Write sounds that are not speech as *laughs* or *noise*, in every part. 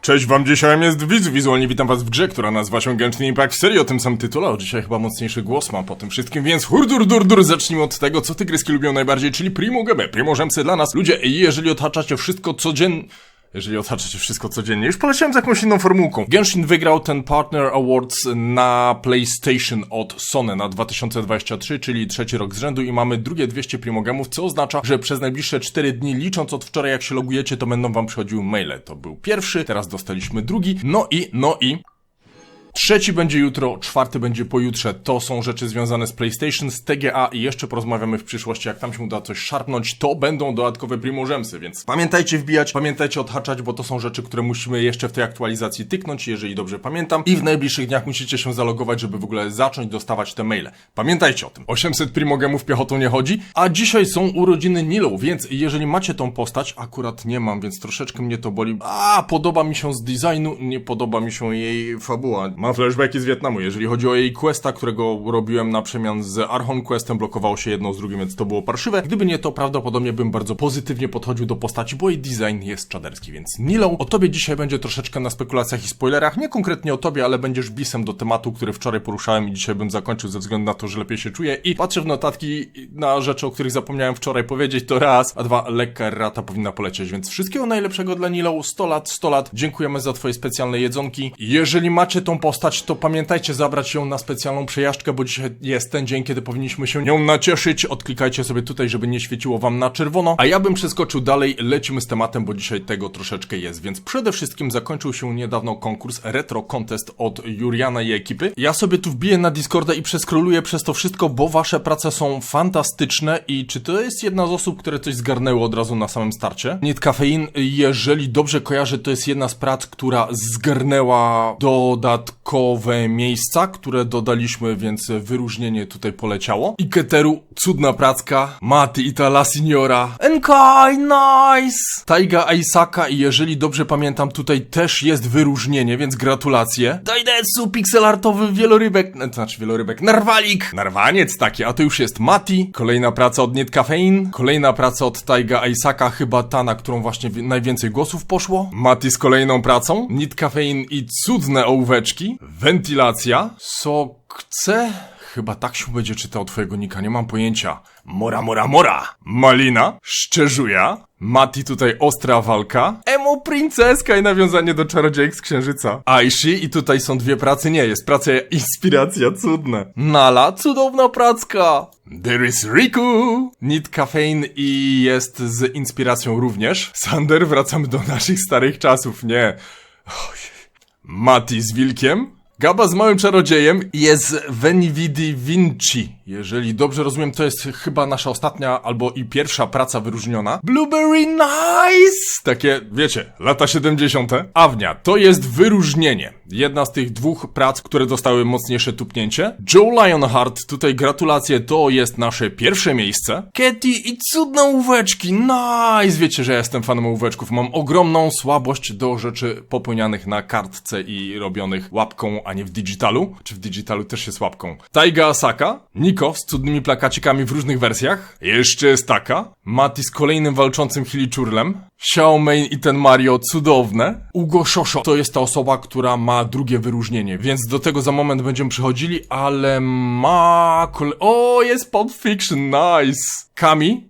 Cześć wam, dzisiaj jest widz, wizualnie witam was w grze, która nazywa się Genshin Impact w serii. O tym samym tytule, a dzisiaj chyba mocniejszy głos mam po tym wszystkim, więc hurdur dur dur, zacznijmy od tego, co tygryski lubią najbardziej, czyli Primo GB, Primo dla nas. Ludzie, jeżeli otaczacie wszystko codziennie... Jeżeli otaczacie wszystko codziennie. Już poleciałem z jakąś inną formułką. Genshin wygrał ten Partner Awards na PlayStation od Sony na 2023, czyli trzeci rok z rzędu i mamy drugie 200 primogemów, co oznacza, że przez najbliższe 4 dni, licząc od wczoraj jak się logujecie, to będą wam przychodziły maile. To był pierwszy, teraz dostaliśmy drugi, no i, no i... Trzeci będzie jutro, czwarty będzie pojutrze. To są rzeczy związane z PlayStation, z TGA i jeszcze porozmawiamy w przyszłości, jak tam się uda coś szarpnąć, to będą dodatkowe primożemsy, więc pamiętajcie wbijać, pamiętajcie odhaczać, bo to są rzeczy, które musimy jeszcze w tej aktualizacji tyknąć, jeżeli dobrze pamiętam. I w najbliższych dniach musicie się zalogować, żeby w ogóle zacząć dostawać te maile. Pamiętajcie o tym. 800 primogemów piechotą nie chodzi, a dzisiaj są urodziny Nilo, więc jeżeli macie tą postać, akurat nie mam, więc troszeczkę mnie to boli. A, podoba mi się z designu, nie podoba mi się jej fabuła. Mam flashbacki z Wietnamu. Jeżeli chodzi o jej questa, którego robiłem na przemian z Archon Questem, blokowało się jedno z drugim, więc to było parszywe. Gdyby nie to, prawdopodobnie bym bardzo pozytywnie podchodził do postaci, bo jej design jest czaderski, więc Nilo, o tobie dzisiaj będzie troszeczkę na spekulacjach i spoilerach, nie konkretnie o tobie, ale będziesz bisem do tematu, który wczoraj poruszałem i dzisiaj bym zakończył ze względu na to, że lepiej się czuję i patrzę w notatki na rzeczy, o których zapomniałem wczoraj powiedzieć, to raz, a dwa, lekka rata powinna polecieć, więc wszystkiego najlepszego dla Nilo, 100 lat, 100 lat, dziękujemy za twoje specjalne jedzonki. Jeżeli macie tą postać, to pamiętajcie zabrać ją na specjalną przejażdżkę, bo dzisiaj jest ten dzień, kiedy powinniśmy się nią nacieszyć. Odklikajcie sobie tutaj, żeby nie świeciło wam na czerwono. A ja bym przeskoczył dalej, lecimy z tematem, bo dzisiaj tego troszeczkę jest. Więc przede wszystkim zakończył się niedawno konkurs Retro Contest od Juriana i ekipy. Ja sobie tu wbiję na Discorda i przeskroluję przez to wszystko, bo wasze prace są fantastyczne i czy to jest jedna z osób, które coś zgarnęły od razu na samym starcie? Need Caffeine, jeżeli dobrze kojarzę, to jest jedna z prac, która zgarnęła dodatkowe miejsca, które dodaliśmy, więc wyróżnienie tutaj poleciało. I Keteru, cudna pracka, Mati i ta La Signora, Enkai, nice! Taiga Aisaka i jeżeli dobrze pamiętam, tutaj też jest wyróżnienie, więc gratulacje. Daidetsu, pixelartowy wielorybek, to znaczy wielorybek, narwalik! Narwaniec taki, a to już jest Mati, kolejna praca od Niet kolejna praca od Taiga Aisaka, chyba ta, na którą właśnie wi- najwięcej głosów poszło. Mati z kolejną pracą, Niet i cudne ołóweczki, wentylacja, sokce, chyba tak się będzie czytał twojego nika, nie mam pojęcia. Mora, mora, mora! Malina, szczerzuja, Mati tutaj ostra walka, Emo princeska i nawiązanie do czarodziejek z księżyca. Aishi i tutaj są dwie prace, nie, jest praca inspiracja, cudne. Nala, cudowna pracka. There is Riku! Need Caffeine i jest z inspiracją również. Sander, wracamy do naszych starych czasów, nie. Mati z wilkiem. Gaba z małym czarodziejem jest Venividi Vinci. Jeżeli dobrze rozumiem, to jest chyba nasza ostatnia albo i pierwsza praca wyróżniona. Blueberry Nice! Takie, wiecie, lata 70. Awnia, to jest wyróżnienie. Jedna z tych dwóch prac, które dostały mocniejsze tupnięcie. Joe Lionheart, tutaj gratulacje, to jest nasze pierwsze miejsce. Katy i cudne ołóweczki, nice! Wiecie, że ja jestem fanem ołóweczków. Mam ogromną słabość do rzeczy popełnianych na kartce i robionych łapką, a nie w digitalu. Czy w digitalu też jest łapką. Taiga Asaka, Niko z cudnymi plakacikami w różnych wersjach. Jeszcze jest taka. Mati z kolejnym walczącym Hiliczurlem. Xiao Mei i ten Mario cudowne. Ugo Shosho to jest ta osoba, która ma drugie wyróżnienie, więc do tego za moment będziemy przychodzili, ale ma... Kole... O, jest Pulp Fiction, nice! Kami,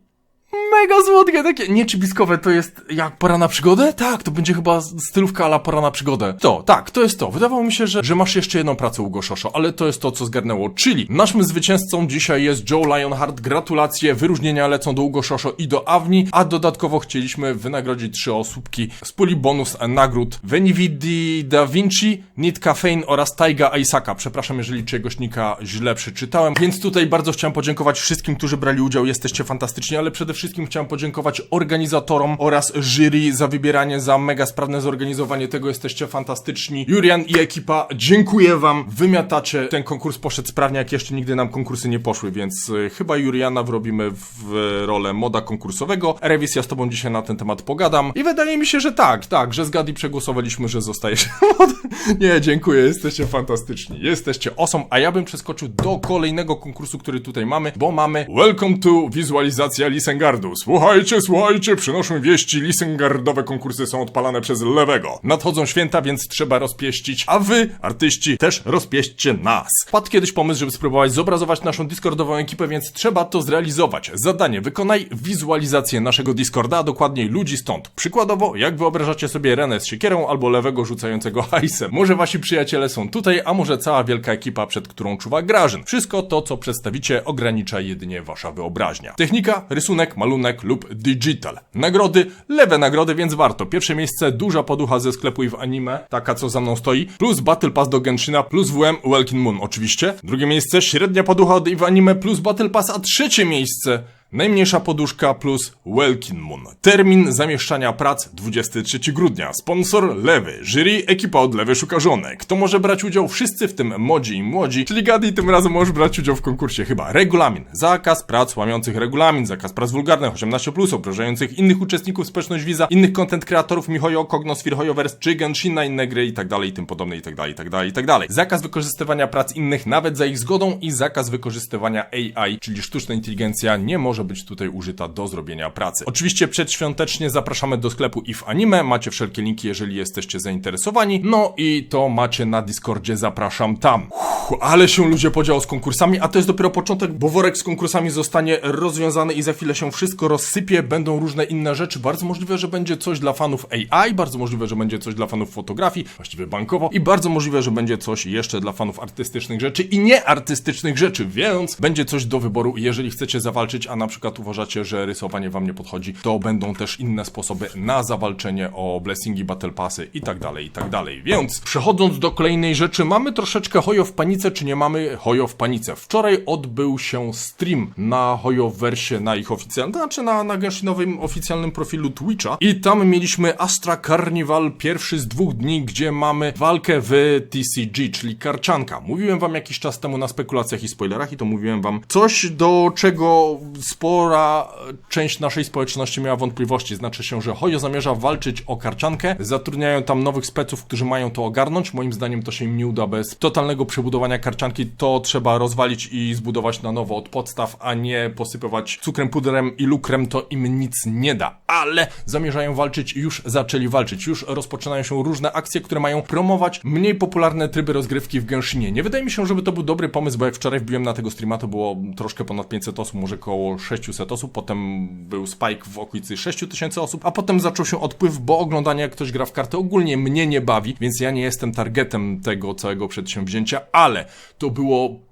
Mega słodkie, takie nieczybikowe to jest jak pora na przygodę? Tak, to będzie chyba stylówka ala pora na przygodę. To, tak, to jest to. Wydawało mi się, że, że masz jeszcze jedną pracę Ugo Szoszo, ale to jest to, co zgarnęło. Czyli naszym zwycięzcą dzisiaj jest Joe Lionheart. Gratulacje, wyróżnienia lecą do Ugo Szoszo i do Awni, a dodatkowo chcieliśmy wynagrodzić trzy osóbki z puli bonus nagród Venividi Da Vinci, Need Caffeine oraz Taiga Aisaka. Przepraszam, jeżeli czegoś nika źle przeczytałem. Więc tutaj bardzo chciałem podziękować wszystkim, którzy brali udział. Jesteście fantastyczni, ale przede wszystkim chciałem podziękować organizatorom oraz jury za wybieranie, za mega sprawne zorganizowanie tego. Jesteście fantastyczni. Julian i ekipa, dziękuję wam. Wymiatacie. Ten konkurs poszedł sprawnie, jak jeszcze nigdy nam konkursy nie poszły, więc y, chyba Juliana wrobimy w rolę moda konkursowego. Revis, ja z tobą dzisiaj na ten temat pogadam. I wydaje mi się, że tak, tak, że z Gadi przegłosowaliśmy, że zostajesz. *laughs* Nie, dziękuję, jesteście fantastyczni. Jesteście awesome, a ja bym przeskoczył do kolejnego konkursu, który tutaj mamy, bo mamy Welcome to wizualizacja Lisengard. Lisengardu. Słuchajcie, słuchajcie, przynoszą wieści, Lisengardowe konkursy są odpalane przez lewego. Nadchodzą święta, więc trzeba rozpieścić, a wy, artyści, też rozpieśćcie nas. Padł kiedyś pomysł, żeby spróbować zobrazować naszą Discordową ekipę, więc trzeba to zrealizować. Zadanie, wykonaj wizualizację naszego Discorda, a dokładniej ludzi stąd. Przykładowo, jak wyobrażacie sobie Renę z siekierą albo lewego rzucającego *laughs* hajsem. Może wasi przyjaciele są tutaj, a może cała wielka ekipa, przed którą czuwa Grażyn. Wszystko to, co przedstawicie, ogranicza jedynie wasza wyobraźnia. Technika, rysunek, malunek lub digital. Nagrody, lewe nagrody, więc warto. Pierwsze miejsce, duża poducha ze sklepu i w anime, taka co za mną stoi, plus Battle Pass do Genshina, plus WM Welkin Moon oczywiście. Drugie miejsce, średnia poducha od w anime, plus Battle Pass, a trzecie miejsce... Najmniejsza poduszka plus Welkin Moon. Termin zamieszczania prac 23 grudnia. Sponsor Lewy. Jury ekipa od Lewy szuka żony. Kto może brać udział? Wszyscy w tym młodzi i młodzi. Czyli Gadi tym razem możesz brać udział w konkursie chyba. Regulamin. Zakaz prac łamiących regulamin. Zakaz prac wulgarnych 18+, plus, obrażających innych uczestników społeczność Wiza, innych content kreatorów Mihoyo, Kognosfir, Hoyoverse czy Genshin na inne gry i tak dalej i tym podobne i tak dalej i tak dalej i tak dalej. Zakaz wykorzystywania prac innych nawet za ich zgodą i zakaz wykorzystywania AI, czyli sztuczna inteligencja nie może być tutaj użyta do zrobienia pracy. Oczywiście przedświątecznie zapraszamy do sklepu if anime, macie wszelkie linki, jeżeli jesteście zainteresowani. No i to macie na Discordzie, zapraszam tam. Uff, ale się ludzie podziało z konkursami, a to jest dopiero początek, bo worek z konkursami zostanie rozwiązany i za chwilę się wszystko rozsypie, będą różne inne rzeczy. Bardzo możliwe, że będzie coś dla fanów AI, bardzo możliwe, że będzie coś dla fanów fotografii, właściwie bankowo i bardzo możliwe, że będzie coś jeszcze dla fanów artystycznych rzeczy i nieartystycznych rzeczy, więc będzie coś do wyboru, jeżeli chcecie zawalczyć, a na przykład uważacie, że rysowanie wam nie podchodzi, to będą też inne sposoby na zawalczenie o blessingi, battle passy i tak dalej, i tak dalej. Więc przechodząc do kolejnej rzeczy, mamy troszeczkę hojo w panice, czy nie mamy hojo w panice? Wczoraj odbył się stream na hojoversie, na ich oficjalnym, to znaczy na, na Genshinowym oficjalnym profilu Twitcha i tam mieliśmy Astra Carnival, pierwszy z dwóch dni, gdzie mamy walkę w TCG, czyli karczanka. Mówiłem wam jakiś czas temu na spekulacjach i spoilerach i to mówiłem wam coś, do czego spora część naszej społeczności miała wątpliwości. Znaczy się, że Hojo zamierza walczyć o karczankę, zatrudniają tam nowych speców, którzy mają to ogarnąć. Moim zdaniem to się im nie uda bez totalnego przebudowania karczanki. To trzeba rozwalić i zbudować na nowo od podstaw, a nie posypywać cukrem, puderem i lukrem. To im nic nie da. Ale zamierzają walczyć i już zaczęli walczyć. Już rozpoczynają się różne akcje, które mają promować mniej popularne tryby rozgrywki w Genshinie. Nie wydaje mi się, żeby to był dobry pomysł, bo jak wczoraj wbiłem na tego streama, to było troszkę ponad 500 osób, może około 600 osób, potem był spike w okolicy 6000 osób, a potem zaczął się odpływ, bo oglądanie jak ktoś gra w kartę ogólnie mnie nie bawi, więc ja nie jestem targetem tego całego przedsięwzięcia, ale to było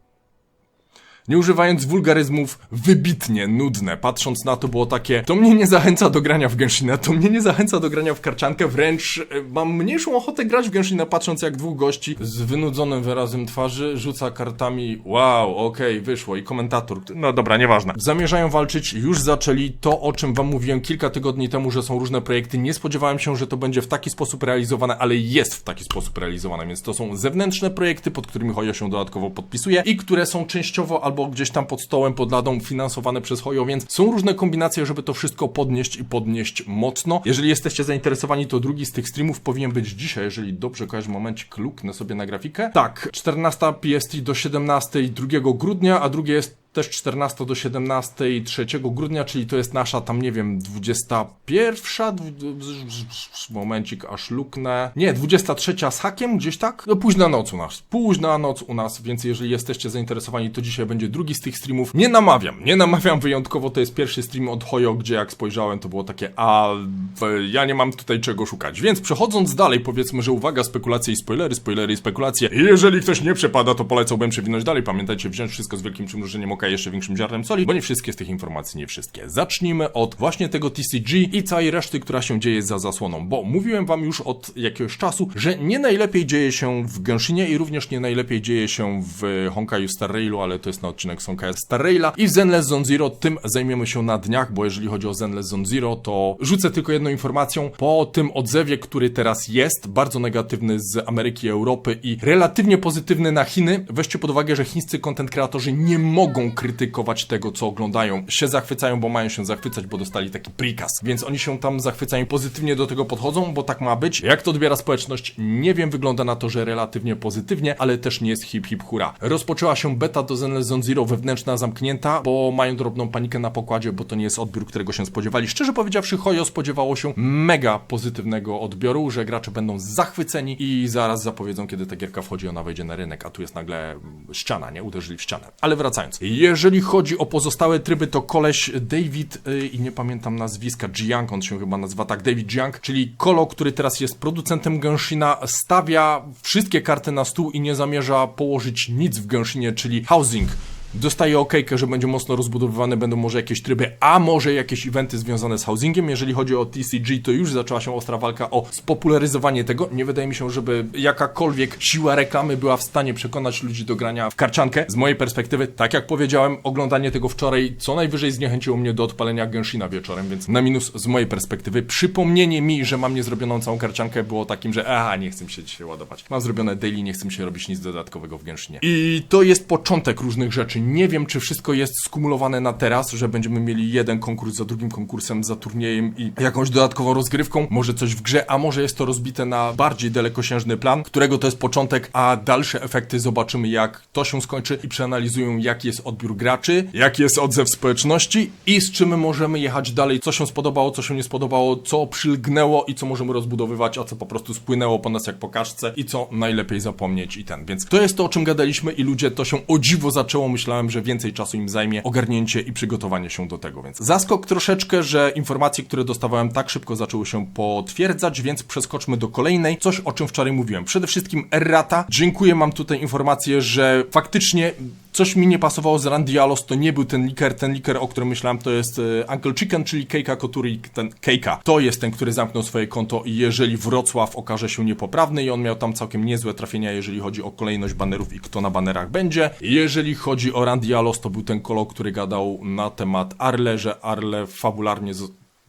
nie używając wulgaryzmów, wybitnie nudne. Patrząc na to było takie, to mnie nie zachęca do grania w Genshina, to mnie nie zachęca do grania w karczankę, wręcz e, mam mniejszą ochotę grać w Genshina, patrząc jak dwóch gości z wynudzonym wyrazem twarzy rzuca kartami, wow, okej, wyszło i komentator, no dobra, nieważne. Zamierzają walczyć, już zaczęli to, o czym wam mówiłem kilka tygodni temu, że są różne projekty, nie spodziewałem się, że to będzie w taki sposób realizowane, ale jest w taki sposób realizowane, więc to są zewnętrzne projekty, pod którymi Hojo się dodatkowo podpisuje i które są częściowo albo gdzieś tam pod stołem, pod ladą finansowane przez Hojo, więc są różne kombinacje, żeby to wszystko podnieść i podnieść mocno. Jeżeli jesteście zainteresowani, to drugi z tych streamów powinien być dzisiaj, jeżeli dobrze kojarzę momencik, luknę sobie na grafikę. Tak, 14 PST do 17 2 grudnia, a drugie jest też 14 do 17 3 grudnia, czyli to jest nasza tam, nie wiem, 21, dwu- momencik, aż luknę, nie, 23 z hakiem, gdzieś tak, no późna noc u nas, późna noc u nas, więc jeżeli jesteście zainteresowani, to dzisiaj będzie drugi z tych streamów, nie namawiam, nie namawiam wyjątkowo, to jest pierwszy stream od Hojo, gdzie jak spojrzałem, to było takie, a ja nie mam tutaj czego szukać, więc przechodząc dalej, powiedzmy, że uwaga, spekulacje i spoilery, spoilery i spekulacje, I jeżeli ktoś nie przepada, to polecałbym przewinąć dalej, pamiętajcie, wziąć wszystko z wielkim przymrużeniem oka, jeszcze większym ziarnem soli, bo nie wszystkie z tych informacji, nie wszystkie. Zacznijmy od właśnie tego TCG i całej reszty, która się dzieje za zasłoną, bo mówiłem wam już od jakiegoś czasu, że nie najlepiej dzieje się w Genshinie i również nie najlepiej dzieje się w Honkaiu Star Railu, ale to jest na odcinek Honkai Star Raila i w Zenless Zone Zero, tym zajmiemy się na dniach, bo jeżeli chodzi o Zenless Zone Zero, to rzucę tylko jedną informacją, po tym odzewie, który teraz jest, bardzo negatywny z Ameryki Europy i relatywnie pozytywny na Chiny, weźcie pod uwagę, że chińscy content kreatorzy nie mogą krytykować tego, co oglądają. Się zachwycają, bo mają się zachwycać, bo dostali taki prikaz. Więc oni się tam zachwycają, pozytywnie do tego podchodzą, bo tak ma być. Jak to odbiera społeczność? Nie wiem, wygląda na to, że relatywnie pozytywnie, ale też nie jest hip hip hura. Rozpoczęła się beta do Zenless Zone Zero wewnętrzna, zamknięta, bo mają drobną panikę na pokładzie, bo to nie jest odbiór, którego się spodziewali. Szczerze powiedziawszy, Hoyo spodziewało się mega pozytywnego odbioru, że gracze będą zachwyceni i zaraz zapowiedzą, kiedy ta gierka wchodzi, ona wejdzie na rynek, a tu jest nagle ściana, nie? Uderzyli w ścianę. Ale wracając. Jeżeli chodzi o pozostałe tryby, to koleś David yy, i nie pamiętam nazwiska, Jiang, on się chyba nazywa tak, David Jiang, czyli Kolo, który teraz jest producentem Genshina, stawia wszystkie karty na stół i nie zamierza położyć nic w Genshinie, czyli housing dostaje okejkę, że będzie mocno rozbudowywane, będą może jakieś tryby, a może jakieś eventy związane z housingiem. Jeżeli chodzi o TCG, to już zaczęła się ostra walka o spopularyzowanie tego. Nie wydaje mi się, żeby jakakolwiek siła reklamy była w stanie przekonać ludzi do grania w karciankę. Z mojej perspektywy, tak jak powiedziałem, oglądanie tego wczoraj co najwyżej zniechęciło mnie do odpalenia Genshina wieczorem, więc na minus z mojej perspektywy. Przypomnienie mi, że mam niezrobioną całą karciankę było takim, że aha, nie chcę się dzisiaj ładować. Mam zrobione daily, nie chcę się robić nic dodatkowego w Genshinie. I to jest początek różnych rzeczy. Nie wiem, czy wszystko jest skumulowane na teraz, że będziemy mieli jeden konkurs za drugim konkursem, za turniejem i jakąś dodatkową rozgrywką, może coś w grze, a może jest to rozbite na bardziej dalekosiężny plan, którego to jest początek, a dalsze efekty zobaczymy, jak to się skończy i przeanalizują, jaki jest odbiór graczy, jaki jest odzew społeczności i z czym możemy jechać dalej, co się spodobało, co się nie spodobało, co przylgnęło i co możemy rozbudowywać, a co po prostu spłynęło po nas jak po kaszce i co najlepiej zapomnieć i ten. Więc to jest to, o czym gadaliśmy i ludzie to się o dziwo zaczęło. Myślałem, że więcej czasu im zajmie ogarnięcie i przygotowanie się do tego, więc zaskok troszeczkę, że informacje, które dostawałem tak szybko zaczęły się potwierdzać, więc przeskoczmy do kolejnej. Coś, o czym wczoraj mówiłem. Przede wszystkim errata. Dziękuję, mam tutaj informację, że faktycznie Coś mi nie pasowało z Randialos, to nie był ten liker, ten liker, o którym myślałem, to jest e, Uncle Chicken, czyli Keika Koturi, ten Keika. To jest ten, który zamknął swoje konto i jeżeli Wrocław okaże się niepoprawny i on miał tam całkiem niezłe trafienia, jeżeli chodzi o kolejność banerów i kto na banerach będzie. Jeżeli chodzi o Randialos, to był ten kolo, który gadał na temat Arle, że Arle fabularnie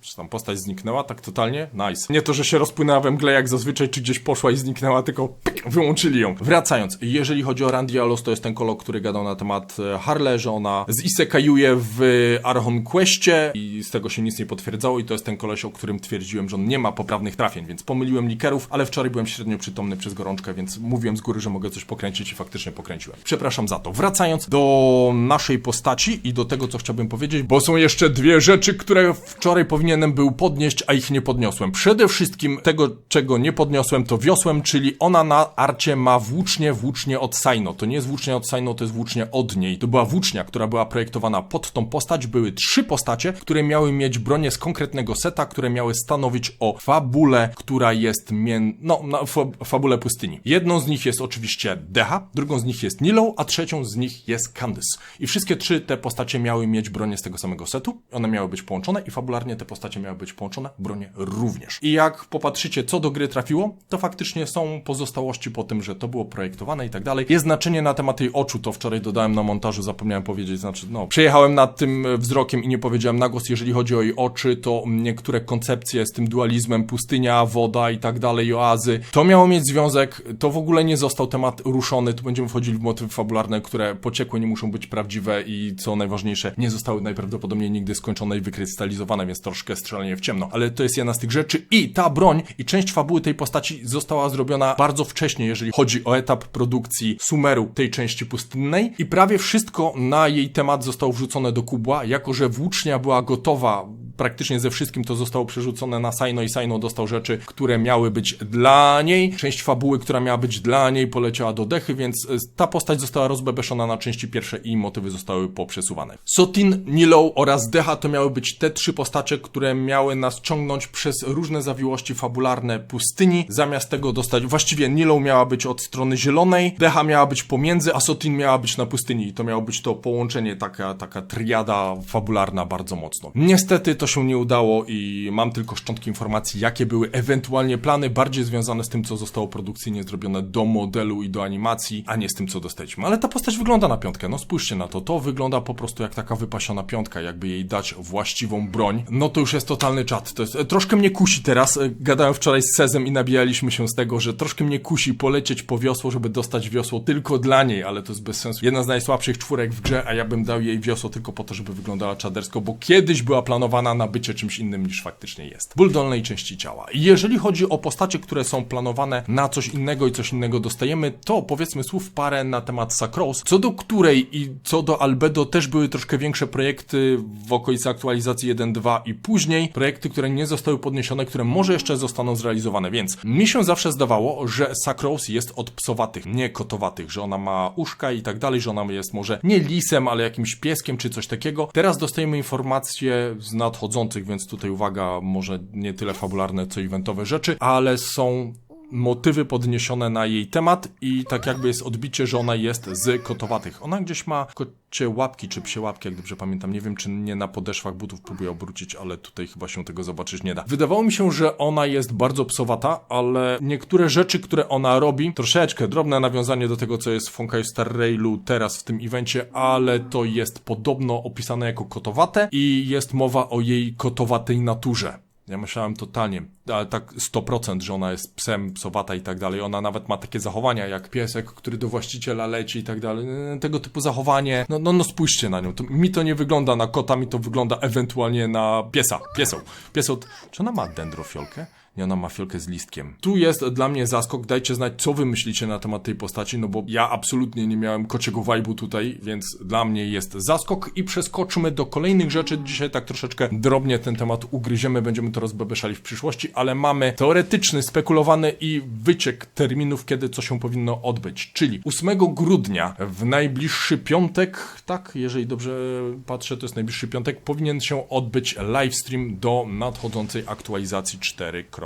czy tam postać zniknęła tak totalnie? Nice. Nie to, że się rozpłynęła we mgle jak zazwyczaj, czy gdzieś poszła i zniknęła, tylko pyk, wyłączyli ją. Wracając, jeżeli chodzi o Randy Alos, to jest ten kolo, który gadał na temat e, Harle, że ona zisekajuje w Archon Questie i z tego się nic nie potwierdzało i to jest ten koleś, o którym twierdziłem, że on nie ma poprawnych trafień, więc pomyliłem likerów, ale wczoraj byłem średnio przytomny przez gorączkę, więc mówiłem z góry, że mogę coś pokręcić i faktycznie pokręciłem. Przepraszam za to. Wracając do naszej postaci i do tego, co chciałbym powiedzieć, bo są jeszcze dwie rzeczy, które wczoraj powinien powinienem był podnieść, a ich nie podniosłem. Przede wszystkim tego, czego nie podniosłem, to wiosłem, czyli ona na arcie ma włócznie, włócznie od Saino. To nie jest włócznie od Saino, to jest włócznie od niej. To była włócznia, która była projektowana pod tą postać. Były trzy postacie, które miały mieć bronię z konkretnego seta, które miały stanowić o fabule, która jest mien... no, na fabule pustyni. Jedną z nich jest oczywiście Deha, drugą z nich jest Nilo, a trzecią z nich jest Candice. I wszystkie trzy te postacie miały mieć bronię z tego samego setu. One miały być połączone i fabularnie te postacie postacie miały być połączone, bronie również. I jak popatrzycie, co do gry trafiło, to faktycznie są pozostałości po tym, że to było projektowane i tak dalej. Jest znaczenie na temat tej oczu, to wczoraj dodałem na montażu, zapomniałem powiedzieć, znaczy, no, przejechałem nad tym wzrokiem i nie powiedziałem na głos, jeżeli chodzi o jej oczy, to niektóre koncepcje z tym dualizmem pustynia, woda i tak dalej, oazy, to miało mieć związek, to w ogóle nie został temat ruszony, tu będziemy wchodzili w motywy fabularne, które pociekłe nie muszą być prawdziwe i co najważniejsze, nie zostały najprawdopodobniej nigdy skończone i wykrystalizowane, więc troszkę strzelanie w ciemno, ale to jest jedna z tych rzeczy i ta broń i część fabuły tej postaci została zrobiona bardzo wcześnie, jeżeli chodzi o etap produkcji sumeru tej części pustynnej. I prawie wszystko na jej temat zostało wrzucone do kubła, jako że włócznia była gotowa praktycznie ze wszystkim to zostało przerzucone na Saino i Saino dostał rzeczy, które miały być dla niej. Część fabuły, która miała być dla niej poleciała do dechy, więc e, ta postać została rozbebeszona na części pierwsze i motywy zostały poprzesuwane. Sotin, Nilo oraz Deha to miały być te trzy postacie, które miały nas ciągnąć przez różne zawiłości fabularne pustyni. Zamiast tego dostać, właściwie Nilo miała być od strony zielonej, Deha miała być pomiędzy, a Sotin miała być na pustyni i to miało być to połączenie, taka, taka triada fabularna bardzo mocno. Niestety to się nie udało i mam tylko szczątki informacji, jakie były ewentualnie plany, bardziej związane z tym, co zostało produkcyjnie zrobione do modelu i do animacji, a nie z tym, co dostaliśmy. Ale ta postać wygląda na piątkę, no spójrzcie na to, to wygląda po prostu jak taka wypasiona piątka, jakby jej dać właściwą broń. No to już jest totalny czat, to jest, e, troszkę mnie kusi teraz, e, gadałem wczoraj z Sezem i nabijaliśmy się z tego, że troszkę mnie kusi polecieć po wiosło, żeby dostać wiosło tylko dla niej, ale to jest bez sensu. Jedna z najsłabszych czwórek w grze, a ja bym dał jej wiosło tylko po to, żeby wyglądała czadersko, bo kiedyś była planowana na bycie czymś innym niż faktycznie jest. Ból dolnej części ciała. Jeżeli chodzi o postacie, które są planowane na coś innego i coś innego dostajemy, to powiedzmy słów parę na temat Sacros, co do której i co do Albedo też były troszkę większe projekty w okolicy aktualizacji 1.2 i później, projekty, które nie zostały podniesione, które może jeszcze zostaną zrealizowane, więc mi się zawsze zdawało, że Sacros jest od psowatych, nie kotowatych, że ona ma uszka i tak dalej, że ona jest może nie lisem, ale jakimś pieskiem czy coś takiego. Teraz dostajemy informacje z nadchodzących, więc tutaj uwaga, może nie tyle fabularne, co eventowe rzeczy, ale są motywy podniesione na jej temat i tak jakby jest odbicie, że ona jest z kotowatych. Ona gdzieś ma kocie łapki czy psie łapki, jak dobrze pamiętam. Nie wiem, czy nie na podeszwach butów próbuję obrócić, ale tutaj chyba się tego zobaczyć nie da. Wydawało mi się, że ona jest bardzo psowata, ale niektóre rzeczy, które ona robi, troszeczkę drobne nawiązanie do tego, co jest w Honkai Star Railu teraz w tym evencie, ale to jest podobno opisane jako kotowate i jest mowa o jej kotowatej naturze. Ja myślałem totalnie, ale tak 100%, że ona jest psem, psowata i tak dalej. Ona nawet ma takie zachowania jak piesek, który do właściciela leci i tak dalej. Yy, Tego typu zachowanie. No, no, no spójrzcie na nią. To, mi to nie wygląda na kota, mi to wygląda ewentualnie na piesa. Piesą. Piesą. Czy ona ma dendrofiolkę? Nie, ona ma fiolkę z listkiem. Tu jest dla mnie zaskok. Dajcie znać, co wy myślicie na temat tej postaci, no bo ja absolutnie nie miałem kociego vibe'u tutaj, więc dla mnie jest zaskok i przeskoczmy do kolejnych rzeczy. Dzisiaj tak troszeczkę drobnie ten temat ugryziemy, będziemy to rozbebeszali w przyszłości, ale mamy teoretyczny, spekulowany i wyciek terminów, kiedy co się powinno odbyć. Czyli 8 grudnia w najbliższy piątek, tak, jeżeli dobrze patrzę, to jest najbliższy piątek, powinien się odbyć livestream do nadchodzącej aktualizacji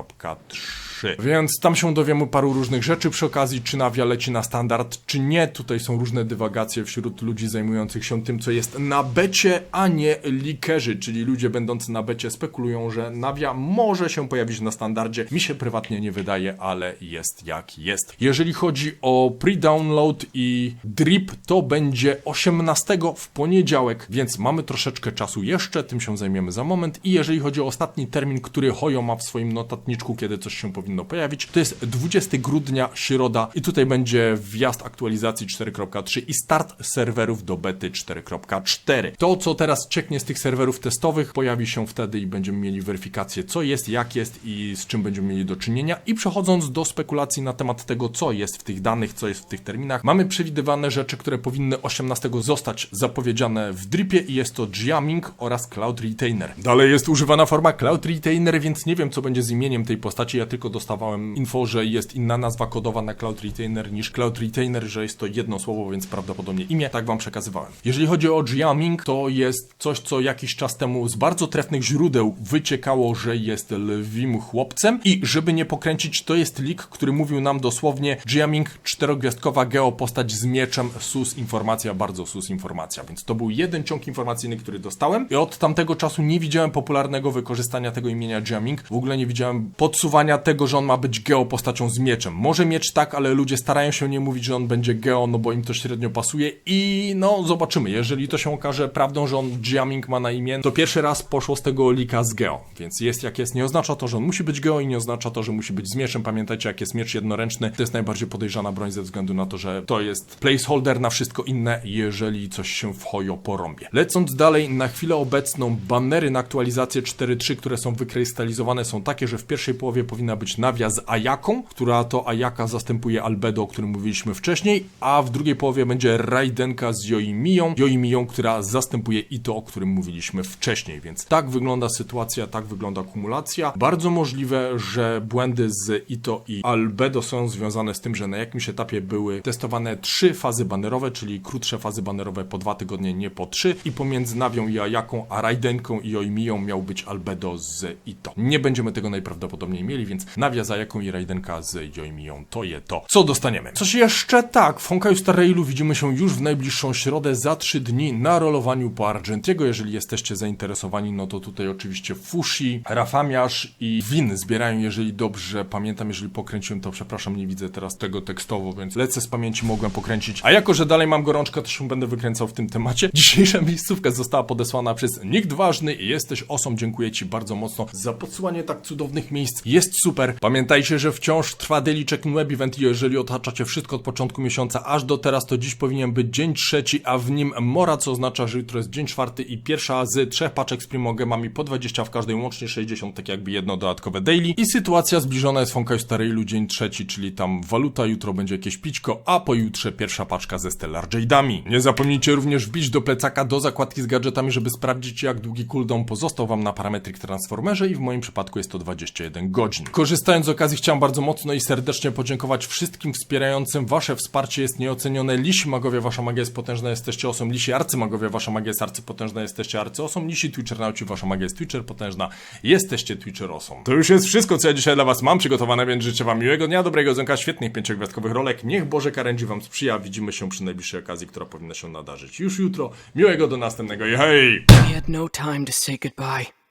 apakšu. 4.3. Więc tam się dowiemy paru różnych rzeczy przy okazji, czy Navia leci na standard, czy nie. Tutaj są różne dywagacje wśród ludzi zajmujących się tym, co jest na becie, a nie likerzy, czyli ludzie będący na becie spekulują, że Navia może się pojawić na standardzie. Mi się prywatnie nie wydaje, ale jest jak jest. Jeżeli chodzi o pre-download i drip, to będzie 18 w poniedziałek, więc mamy troszeczkę czasu jeszcze, tym się zajmiemy za moment. I jeżeli chodzi o ostatni termin, który Hojo ma w swoim notatniczku, kiedy coś się powinno pojawić, to jest 20 grudnia, środa i tutaj będzie wjazd aktualizacji 4.3 i start serwerów do bety 4.4. To, co teraz cieknie z tych serwerów testowych, pojawi się wtedy i będziemy mieli weryfikację, co jest, jak jest i z czym będziemy mieli do czynienia. I przechodząc do spekulacji na temat tego, co jest w tych danych, co jest w tych terminach, mamy przewidywane rzeczy, które powinny 18 zostać zapowiedziane w dripie i jest to jamming oraz Cloud Retainer. Dalej jest używana forma Cloud Retainer, więc nie wiem, co będzie z imieniem tej postaci. Ja tylko dostawałem info, że jest inna nazwa kodowa na Cloud Retainer niż Cloud Retainer, że jest to jedno słowo, więc prawdopodobnie imię, tak wam przekazywałem. Jeżeli chodzi o jamming, to jest coś, co jakiś czas temu z bardzo trefnych źródeł wyciekało, że jest lwim chłopcem. I żeby nie pokręcić, to jest leak, który mówił nam dosłownie jamming, czterogwiazdkowa geopostać z mieczem, sus informacja, bardzo sus informacja, więc to był jeden ciąg informacyjny, który dostałem. I od tamtego czasu nie widziałem popularnego wykorzystania tego imienia jamming, w ogóle nie widziałem podsuwania tego, że on ma być geopostacią z mieczem. Może miecz tak, ale ludzie starają się nie mówić, że on będzie geo, no bo im to średnio pasuje. I no zobaczymy, jeżeli to się okaże prawdą, że on jamming ma na imię, to pierwszy raz poszło z tego lika z geo, więc jest jak jest, nie oznacza to, że on musi być geo i nie oznacza to, że musi być z mieczem, pamiętajcie jak jest miecz jednoręczny, to jest najbardziej podejrzana broń ze względu na to, że to jest placeholder na wszystko inne, jeżeli coś się w hojo porąbie. Lecąc dalej, na chwilę obecną banery na aktualizację 4.3, które są wykrystalizowane są takie, że w pierwszej połowie powinna być Navia z Ayaką, która to Ayaka zastępuje Albedo, o którym mówiliśmy wcześniej, a w drugiej połowie będzie Raidenka z Yoimiją, Yoimiją, która zastępuje Ito, o którym mówiliśmy wcześniej, więc tak wygląda sytuacja, tak wygląda kumulacja. Bardzo możliwe, że błędy z Ito i Albedo są związane z tym, że na jakimś etapie były testowane trzy fazy banerowe, czyli krótsze fazy banerowe po dwa tygodnie, nie po trzy i pomiędzy Nawią i Ayaką, a Raidenką i Yoimiją miał być Albedo z Ito. Nie będziemy tego najprawdopodobniej mieli, więc nawia za jaką i Raidenka z Joimią, to je to. Co dostaniemy? Coś jeszcze? Tak, w Honkai Star Railu widzimy się już w najbliższą środę za 3 dni na rolowaniu po Argentiego. Jeżeli jesteście zainteresowani, no to tutaj oczywiście Fushi, Rafamiarz i Win zbierają, jeżeli dobrze pamiętam, jeżeli pokręciłem, to przepraszam, nie widzę teraz tego tekstowo, więc lecę z pamięci, mogłem pokręcić. A jako, że dalej mam gorączkę, też się będę wykręcał w tym temacie. *laughs* Dzisiejsza miejscówka została podesłana przez nikt ważny i jesteś osobą. Dziękuję Ci bardzo mocno za podsyłanie tak cudownych miejsc. Jest super. Pamiętajcie, że wciąż trwa Daily Check Web Event i jeżeli otaczacie wszystko od początku miesiąca aż do teraz, to dziś powinien być dzień trzeci, a w nim mora, co oznacza, że jutro jest dzień czwarty i pierwsza z trzech paczek z Primogemami po 20 w każdej łącznie 60, tak jakby jedno dodatkowe daily. I sytuacja zbliżona jest Honkai Star Railu dzień trzeci, czyli tam waluta, jutro będzie jakieś pićko, a pojutrze pierwsza paczka ze Stellar Jade'ami. Nie zapomnijcie również wbić do plecaka do zakładki z gadżetami, żeby sprawdzić jak długi cooldown pozostał wam na Parametric Transformerze i w moim przypadku jest to 21 godzin. Korzystając z okazji chciałem bardzo mocno i serdecznie podziękować wszystkim wspierającym. Wasze wsparcie jest nieocenione. Lisi magowie, wasza magia jest potężna, jesteście osą. Lisi arcymagowie, wasza magia jest arcypotężna, jesteście arcyosą. Lisi Twitchernauci, wasza magia jest Twitcher potężna, jesteście Twitcherosą. To już jest wszystko, co ja dzisiaj dla was mam przygotowane, więc życzę wam miłego dnia, dobrego dzonka, świetnych pięciogwiazdkowych rolek. Niech Boże Karędzi wam sprzyja. Widzimy się przy najbliższej okazji, która powinna się nadarzyć już jutro. Miłego do następnego i hej! We had no time to say goodbye.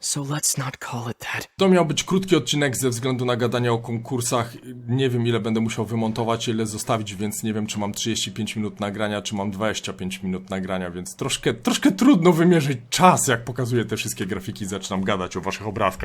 So let's not call it that. To miał być krótki odcinek ze względu na gadanie o konkursach. Nie wiem ile będę musiał wymontować, ile zostawić, więc nie wiem czy mam 35 minut nagrania, czy mam 25 minut nagrania, więc troszkę, troszkę trudno wymierzyć czas, jak pokazuję te wszystkie grafiki zaczynam gadać o waszych obrazkach.